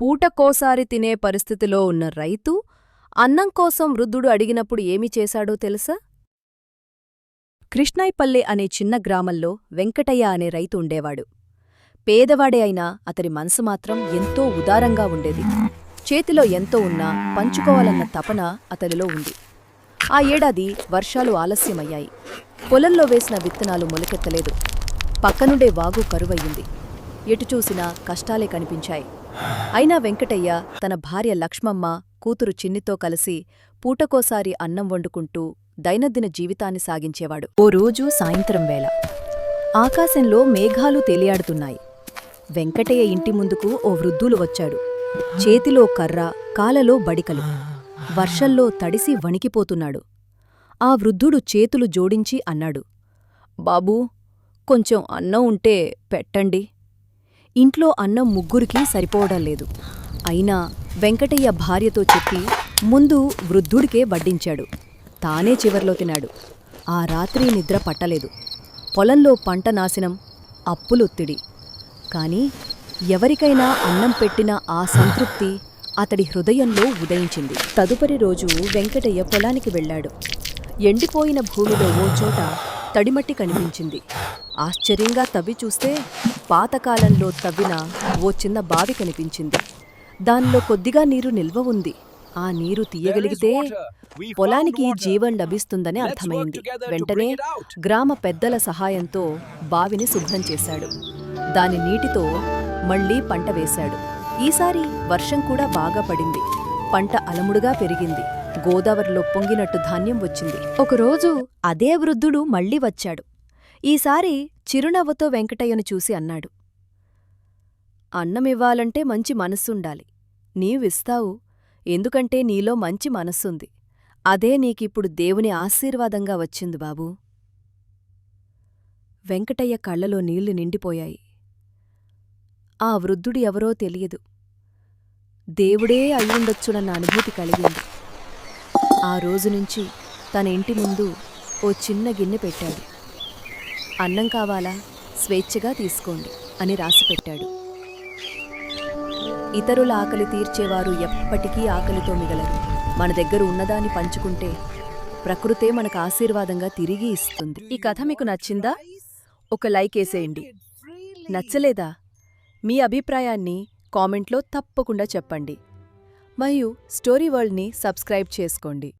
పూటకోసారి తినే పరిస్థితిలో ఉన్న రైతు అన్నం కోసం వృద్ధుడు అడిగినప్పుడు ఏమి చేశాడో తెలుసా? కృష్ణాయిపల్లె అనే చిన్న గ్రామంలో వెంకటయ్య అనే రైతు ఉండేవాడు. పేదవాడే అయినా అతని మనసు మాత్రం ఎంతో ఉదారంగా ఉండేది. చేతిలో ఎంతో ఉన్నా పంచుకోవాలన్న తపన అతనిలో ఉంది. ఆ ఏడాది వర్షాలు ఆలస్యమయ్యాయి. పొలంలో వేసిన విత్తనాలు మొలకెత్తలేదు. పక్కనుండే వాగు కరువయ్యింది. ఎటు చూసినా కష్టాలే కనిపించాయి. అయినా వెంకటయ్య తన భార్య లక్ష్మమ్మ కూతురు చిన్నితో కలిసి పూటకోసారి అన్నం వండుకుంటూ దైనందిన జీవితాన్ని సాగించేవాడు. ఓ రోజు సాయంత్రం వేళ. ఆకాశంలో మేఘాలు తేలియాడుతున్నాయి. వెంకటయ్య ఇంటి ముందుకు ఓ వృద్ధులు వచ్చాడు చేతిలో కర్ర కాలలో బడికలు. వర్షంలో తడిసి వణికిపోతున్నాడు. ఆ వృద్ధుడు చేతులు జోడించి అన్నాడు బాబూ కొంచెం అన్నం ఉంటే పెట్టండి. ఇంట్లో అన్నం ముగ్గురికి సరిపోవడం లేదు. అయినా వెంకటయ్య భార్యతో చెప్పి ముందు వృద్ధుడికే వడ్డించాడు. తానే చివర్లో తినాడు ఆ రాత్రి నిద్ర పట్టలేదు. పొలంలో పంట నాశనం అప్పులొత్తిడి. కాని ఎవరికైనా అన్నం పెట్టిన ఆ సంతృప్తి అతడి హృదయంలో ఉదయించింది. తదుపరి రోజు వెంకటయ్య పొలానికి వెళ్ళాడు. ఎండిపోయిన భూమిలో ఓ చోట తడిమట్టి కనిపించింది. ఆశ్చర్యంగా తవ్వి చూస్తే పాతకాలంలో తవ్విన ఓ చిన్న బావి కనిపించింది. దానిలో కొద్దిగా నీరు నిల్వ ఉంది. ఆ నీరు తీయగలిగితే పొలానికి జీవం లభిస్తుందని అర్థమైంది. వెంటనే గ్రామ పెద్దల సహాయంతో బావిని శుభ్రం చేశాడు. దాని నీటితో మళ్ళీ పంట వేశాడు. ఈసారి వర్షం కూడా బాగా పడింది. పంట అలముడుగా పెరిగింది. గోదావరిలో పొంగినట్టు ధాన్యం వచ్చింది. ఒకరోజు అదే వృద్ధుడు మళ్ళీ వచ్చాడు. ఈసారి చిరునవ్వుతో వెంకటయ్యను చూసి అన్నాడు. అన్నమివ్వాలంటే మంచి మనస్సుండాలి. నీవిస్తావు ఎందుకంటే నీలో మంచి మనస్సుంది. అదే నీకిప్పుడు దేవుని ఆశీర్వాదంగా వచ్చింది బాబూ. వెంకటయ్య కళ్ళలో నీళ్ళు నిండిపోయాయి. ఆ వృద్ధుడు ఎవరో తెలియదు. దేవుడే అయ్యుండొచ్చునన్న అనుభూతి కలిగింది. ఆ రోజునుంచి తన ఇంటి ముందు ఓ చిన్న గిన్నె పెట్టాడు. అన్నం కావాలా? స్వేచ్ఛగా తీసుకోండి అని రాసిపెట్టాడు. ఇతరుల ఆకలి తీర్చేవారు ఎప్పటికీ ఆకలితో మిగలరు. మన దగ్గర ఉన్నదాన్ని పంచుకుంటే ప్రకృతే మనకు ఆశీర్వాదంగా తిరిగి ఇస్తుంది. ఈ కథ మీకు నచ్చిందా? ఒక లైక్ వేసేయండి. నచ్చలేదా? మీ అభిప్రాయాన్ని కామెంట్లో తప్పకుండా చెప్పండి. మరియు స్టోరీ వరల్డ్ని సబ్స్క్రైబ్ చేసుకోండి.